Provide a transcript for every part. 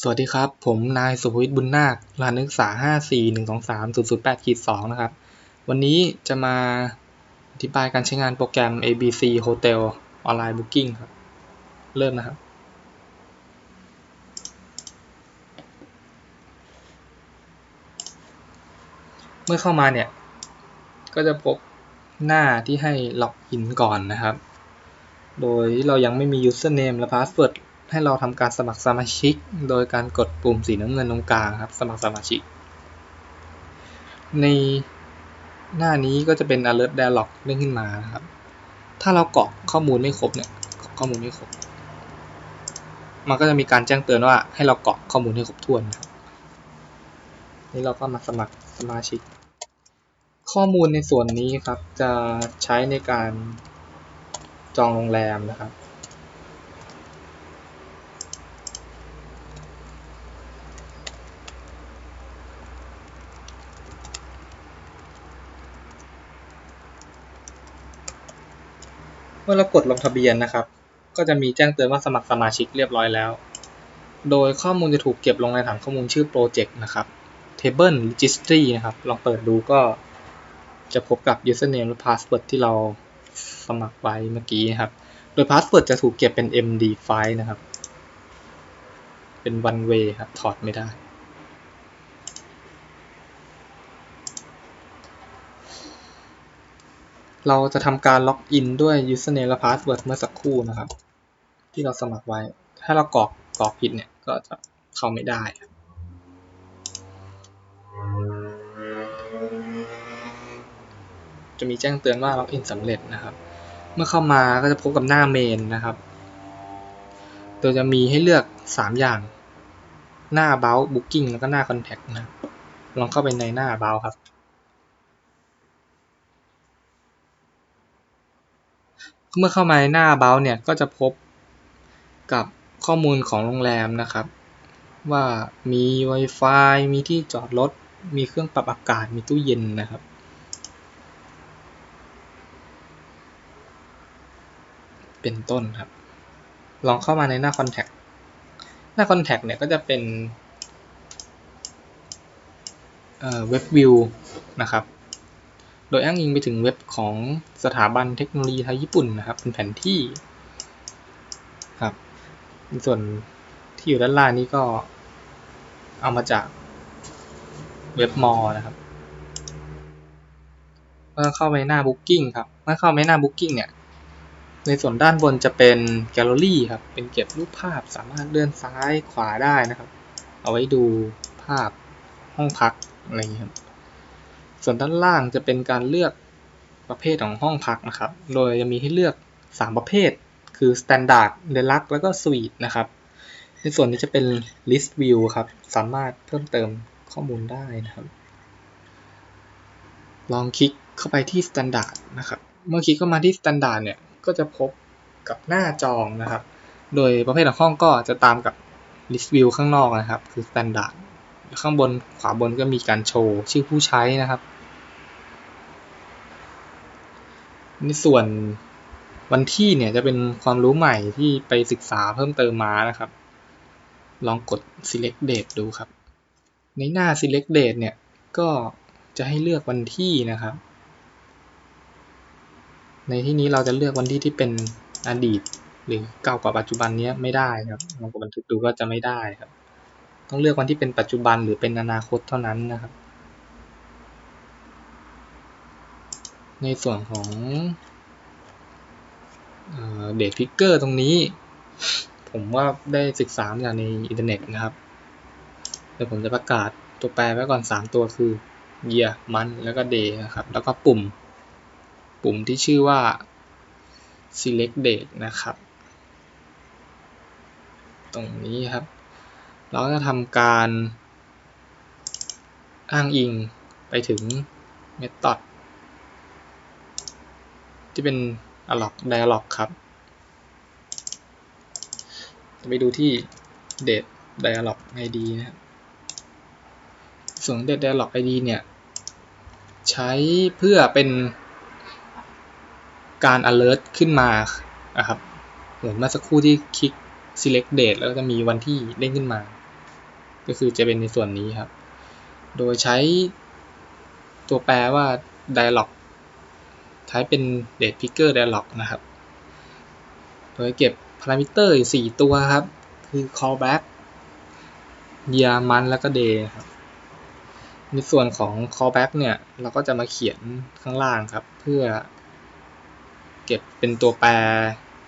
สวัสดีครับ ผมนายสุภวิทย์บุญนาครหัสนักศึกษา 54123-008-2 นะครับ วันนี้จะมาอธิบายการใช้งานโปรแกรม ABC Hotel Online Booking ครับ เริ่มนะครับ เมื่อเข้ามาเนี่ย ก็จะพบหน้าที่ให้ล็อกอินก่อนนะครับ โดยเรายังไม่มี username และ password ให้เราทำการสมัครสมาชิก โดยการกดปุ่มสีน้ำเงินตรงกลางครับ สมัครสมาชิก ในหน้านี้ก็จะเป็น alert dialog เด้งขึ้นมานะครับ ถ้าเรากรอกข้อมูลไม่ครบเนี่ยข้อมูลไม่ครบ มันก็จะมีการแจ้งเตือนว่าให้เรากรอกข้อมูลให้ครบถ้วนนะครับนี่เราก็มาสมัครสมาชิก ข้อมูลในส่วนนี้ครับจะใช้ในการจองโรงแรมนะครับ เมื่อเรากดลงทะเบียนนะครับ ก็จะมีแจ้งเตือนว่าสมัครสมาชิกเรียบร้อยแล้ว โดยข้อมูลจะถูกเก็บลงในฐานข้อมูลชื่อโปรเจกต์นะครับ Table Registry นะครับ ลองเปิดดูก็จะพบกับ username และ password ที่เราสมัครไว้เมื่อกี้นะครับ โดย password จะถูกเก็บเป็น MD ไฟล์นะครับ เป็น one way ครับ ถอดไม่ได้ เราจะทำการล็อกอินด้วย username และ password เมื่อสักครู่นะครับ ที่เราสมัครไว้ ถ้าเรากรอกกรอกผิดเนี่ยก็จะเข้าไม่ได้จะมีแจ้งเตือนว่าล็อกอินสำเร็จนะครับ เมื่อเข้ามาก็จะพบกับหน้าเมนนะครับ โดยจะมีให้เลือก 3 อย่าง หน้า About Booking แล้วก็หน้า Contact นะ ลองเข้าไปในหน้า About ครับ เมื่อเข้ามาในหน้า About เนี่ยก็จะพบกับข้อมูลของโรงแรมนะครับ ว่ามี Wi-Fi มีที่จอดรถ มีเครื่องปรับอากาศ มีตู้เย็นนะครับ เป็นต้นครับ ลองเข้ามาในหน้า Contact หน้า Contact เนี่ยก็จะเป็นเว็บวิวนะครับ โดยอ้างอิงไปถึงเว็บของสถาบันเทคโนโลยีไทยญี่ปุ่นนะครับ เป็นแผนที่ครับส่วนที่อยู่ด้านล่างนี้ก็เอามาจากเว็บมอนะครับเมื่อเข้าไปหน้า Booking ครับ เมื่อเข้าไปหน้า Booking เนี่ย ในส่วนด้านบนจะเป็นแกลเลอรี่ครับ เป็นเก็บรูปภาพสามารถเลื่อนซ้ายขวาได้นะครับ เอาไว้ดูภาพห้องพักอะไรอย่างนี้ครับ ส่วนด้านล่างจะเป็นการเลือกประเภทของห้องพักนะครับ โดยจะมีให้เลือก 3 ประเภท คือ Standard Deluxe แล้วก็ Suite นะครับ ในส่วนนี้จะเป็น List View ครับ สามารถเพิ่มเติมข้อมูลได้นะครับ ลองคลิกเข้าไปที่ Standard นะครับ เมื่อคลิกเข้ามาที่ Standard เนี่ย ก็จะพบกับหน้าจองนะครับ โดยประเภทของห้องก็จะตามกับ List View ข้างนอกนะครับ คือ Standard ข้างบนขวาบนก็มีการโชว์ชื่อผู้ใช้นะครับ ในส่วนวันที่เนี่ยจะเป็นความรู้ใหม่ที่ไปศึกษาเพิ่มเติมมานะครับ ลองกด select date ดูครับ ในหน้า select date เนี่ยก็จะให้เลือกวันที่นะครับ ในที่นี้เราจะเลือกวันที่ที่เป็นอดีต หรือเก่ากว่าปัจจุบันนี้ไม่ได้ครับลองกดบันทึกดูก็จะไม่ได้ครับ ต้องเลือกวันที่เป็นปัจจุบันหรือเป็นอนาคตเท่านั้นนะครับ ในส่วนของเดทพิกเกอร์ตรงนี้ ผมว่าได้ศึกษามาจากในอินเทอร์เน็ตนะครับเดี๋ยวผมจะประกาศตัวแปรไว้ก่อน 3 ตัวคือ year month แล้วก็ day นะครับ แล้วก็ปุ่ม ปุ่มที่ชื่อว่า select date นะครับ ตรงนี้ครับ เราจะทำการอ้างอิงไปถึง method ที่เป็น alloc dialog ครับ จะไปดูที่ date dialog id นะครับส่วน date dialog id เนี่ย ใช้เพื่อเป็นการ alert ขึ้นมานะครับ เหมือนเมื่อสักครู่ที่คลิก select date แล้วก็จะมีวันที่เด้งขึ้นมา ก็คือจะเป็นในส่วนนี้ครับ โดยใช้ตัวแปลว่า dialog ใช้เป็น date picker dialog นะครับ โดยเก็บพารามิเตอร์อยู่4ตัวครับ คือ callback year month แล้วก็ day ครับ ในส่วนของ callback เนี่ยเราก็จะมาเขียนข้างล่างครับ เพื่อเก็บเป็นตัวแปร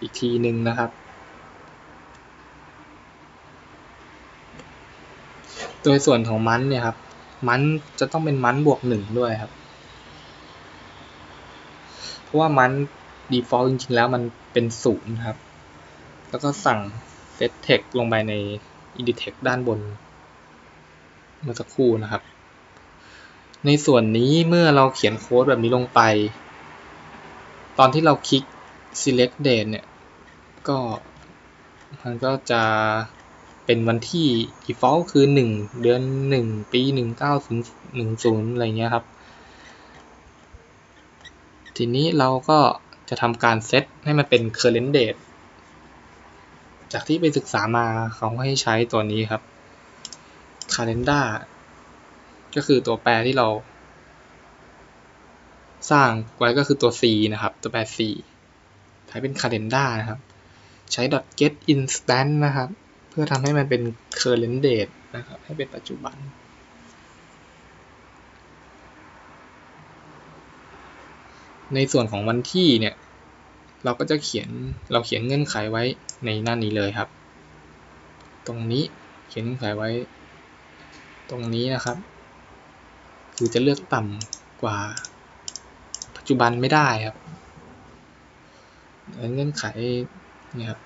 อีกทีหนึ่งนะครับ โดยส่วนของมันเนี่ยครับมันจะต้องเป็นมันบวกหนึ่งด้วยครับ เพราะว่ามัน default จริงๆแล้วมันเป็นศูนย์ครับ แล้วก็สั่ง set text ลงไปใน edit ด้านบน เมื่อสักครู่นะครับ ในส่วนนี้เมื่อเราเขียนโค้ดแบบนี้ลงไป ตอนที่เราคลิก select date เนี่ย ก็มันก็จะ เป็นวันที่ default คือ 1 เดือน 1 ปี 1910อะไรเงี้ยครับ ทีนี้เราก็จะทำการเซตให้มันเป็น current date จากที่ไปศึกษามาเขาให้ใช้ตัวนี้ครับ calendar ก็คือตัวแปรที่เรา สร้างไว้ก็คือตัว c นะครับ ตัวแปร c ใช้เป็น calendar นะครับ ใช้ .get instant นะครับ พื่อทำให้มันเป็น current date นะครับ ให้เป็นปัจจุบัน ในส่วนของวันที่เนี่ย เราก็จะเขียน เราเขียนเงื่อนไขไว้ในหน้านี้เลยครับ ตรงนี้เขียนเงื่อนไขไว้ ตรงนี้นะครับ คือจะเลือกต่ำกว่า ปัจจุบันไม่ได้ครับ เงื่อนไขเนี่ยครับ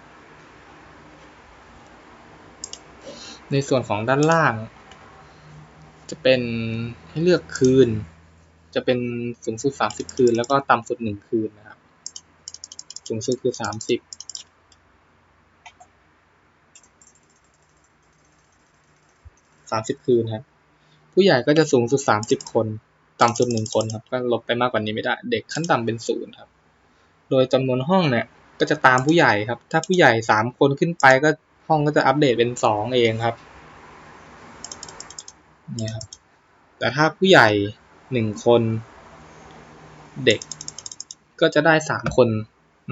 ในส่วนของด้านล่าง จะเป็นให้เลือกคืน จะเป็นสูงสุด 30 คืน แล้วก็ต่ำสุด 1 คืนนะครับ สูงสุดคือ 30 30คืนครับ ผู้ใหญ่ก็จะสูงสุด30คน ต่ำสุด1คนครับ ก็ลบไปมากกว่านี้ไม่ได้ เด็กขั้นต่ำเป็นศูนย์ครับ โดยจำนวนห้องเนี่ย ก็จะตามผู้ใหญ่ครับ ถ้าผู้ใหญ่3คนขึ้นไปก็ ห้องก็จะอัปเดตเป็น2เองครับเนี่ยครับแต่ถ้าผู้ใหญ่1คน เด็กก็จะได้3คน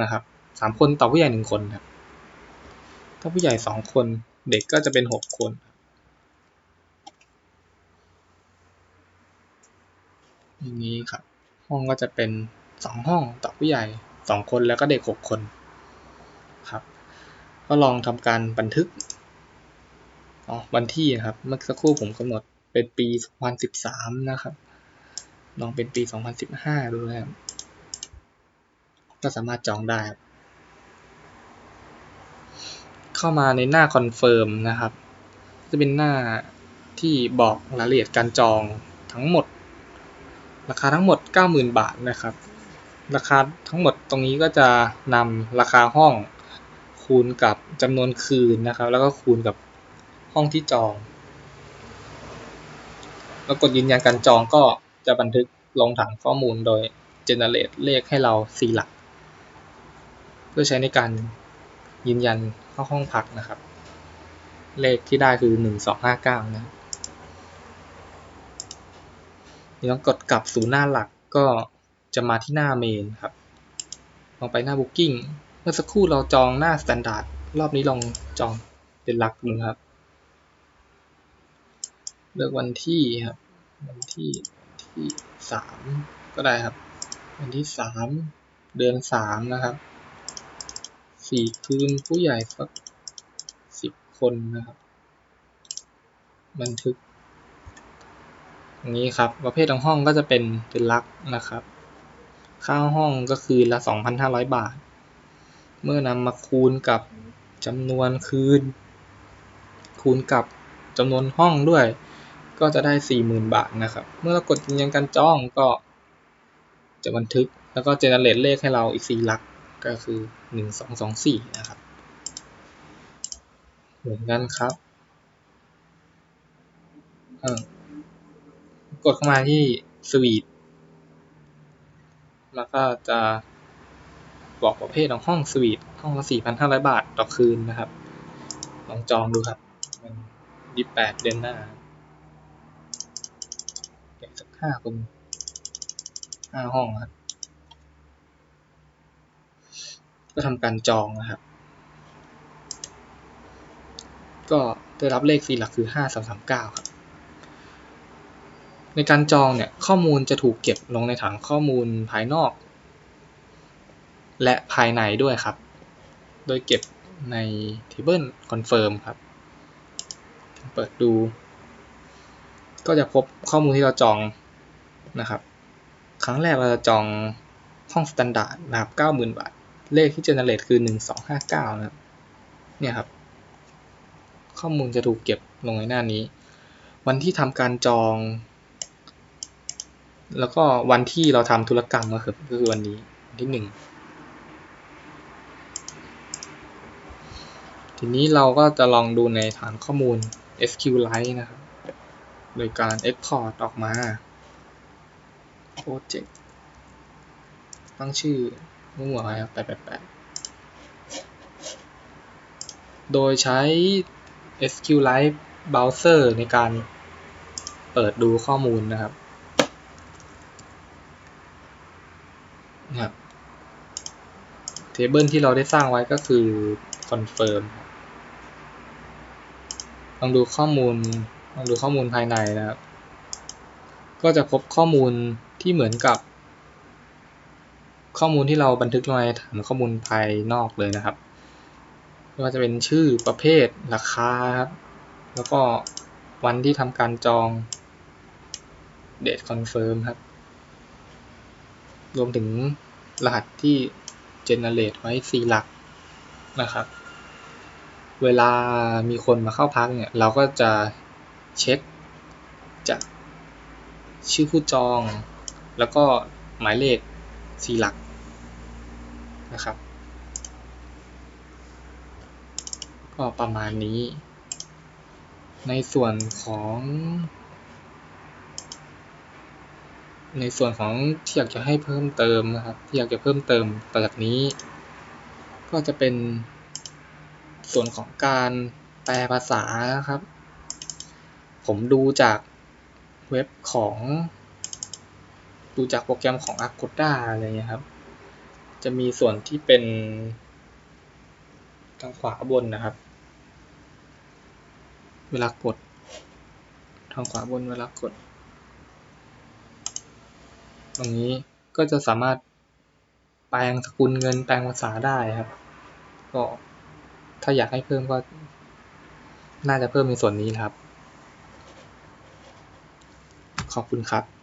นะครับ3คนต่อผู้ใหญ่1คนครับถ้าผู้ใหญ่2คนเด็กก็จะเป็น6คน อย่างนี้ครับ ห้องก็จะเป็น2ห้องต่อผู้ใหญ่2คนแล้วก็เด็ก6คนครับ ก็ลองทำการบันทึกอ๋อวันที่นะครับ เมื่อสักครู่ผมกำหนดเป็นปี 2013 นะครับ ลองเป็นปี 2015 ดูนะครับ ก็สามารถจองได้เข้ามาในหน้าคอนเฟิร์มนะครับ จะเป็นหน้าที่บอกรายละเอียดการจองทั้งหมด ราคาทั้งหมด 90,000 บาทนะครับ ราคาทั้งหมดตรงนี้ก็จะนำราคาห้อง คูณกับจำนวนคืนนะครับ แล้วก็คูณกับห้องที่จอง แล้วกดยืนยันการจองก็จะบันทึกลงฐานข้อมูลโดย generate เลขให้เรา 4 หลัก เพื่อใช้ในการยืนยันเข้าห้องพักนะครับ เลขที่ได้คือ 1259 นะนี่ต้องกดกลับสู่หน้าหลักก็จะมาที่หน้าเมนครับ ลองไปหน้า Booking มื่อสักครู่เราจองหน้า Standard รอบนี้ลองจองเป็นหลักดูครับ เลือกวันที่ครับ วันที่ที่สามก็ได้ครับ วันที่สามเดือนสามนะครับสี่คืนผู้ใหญ่สักสิบคนนะครับ บันทึกอย่างนี้ครับ ประเภทของห้องก็จะเป็นเป็นลักนะครับ ค่าห้องก็คือละ 2,500 บาท เมื่อนำมาคูณกับจำนวนคืน คูณกับจำนวนห้องด้วย ก็จะได้ 40,000 บาทนะครับ เมื่อเรากดยืนยันการจองก็จะบันทึกแล้วก็เจเนเรตเลขให้เราอีก 4 หลักก็คือ 1224 นะครับ เหมือนกันครับกดเข้ามาที่สวีทแล้วก็จะ บอกประเภทของห้องสวีทห้องละ4,500 บาทต่อคืนนะครับ ลองจองดูครับมันยี่แปดเดือนหน้าเก็บสักห้าคนห้าห้องครับ ก็ทำการจองนะครับ ก็ได้รับเลขสี่หลักคือห้าสามสามเก้าครับในการจองเนี่ยข้อมูลจะถูกเก็บลงในฐานข้อมูลภายนอก และภายในด้วยครับ โดยเก็บใน Table Confirm ครับ เปิดดู ก็จะพบข้อมูลที่เราจองนะครับ ครั้งแรกเราจะจองห้องสแตนดาร์ดนะครับ90,000 บาท เลขที่เจเนเรตคือ 1259 นะครับ เนี่ยครับ ข้อมูลจะถูกเก็บลงในหน้านี้ วันที่ทำการจอง แล้วก็วันที่เราทำธุรกรรมก็คือก็คือวันนี้วันที่1 ทีนี้เราก็จะลองดูในฐานข้อมูล SQLite นะครับ โดยการ Export ออกมา Project ตั้งชื่อมั่วไปครับ888 โดยใช้ SQLite Browser ในการเปิดดูข้อมูลนะครับนะครับ Table ที่เราได้สร้างไว้ก็คือ Confirm ลองดูข้อมูลลองดูข้อมูลภายในนะครับ ก็จะพบข้อมูลที่เหมือนกับ ข้อมูลที่เราบันทึกลงในฐานข้อมูลภายนอกเลยนะครับไม่ว่าจะเป็นชื่อประเภทราคาครับแล้วก็วันที่ทำการจอง date confirm ครับ รวมถึงรหัสที่ generate ไว้ 4 หลักนะครับ เวลามีคนมาเข้าพักเนี่ย เราก็จะเช็คจากชื่อผู้จอง แล้วก็หมายเลข4หลักนะครับ ก็ประมาณนี้ ในส่วนของ ในส่วนของที่อยากจะให้เพิ่มเติมนะครับ ที่อยากจะเพิ่มเติมต่อจากนี้ ก็จะเป็น ส่วนของการแปลภาษานะครับ ผมดูจากเว็บของ ดูจากโปรแกรมของ Agoda อะไรเงี้ยครับ จะมีส่วนที่เป็นทางขวาบนนะครับ เวลากด ทางขวาบนเวลากด ตรงนี้ก็จะสามารถแปลงสกุลเงินแปลงภาษาได้ครับ ก็ ถ้าอยากให้เพิ่มก็ น่าจะเพิ่มในส่วนนี้ครับ ขอบคุณครับ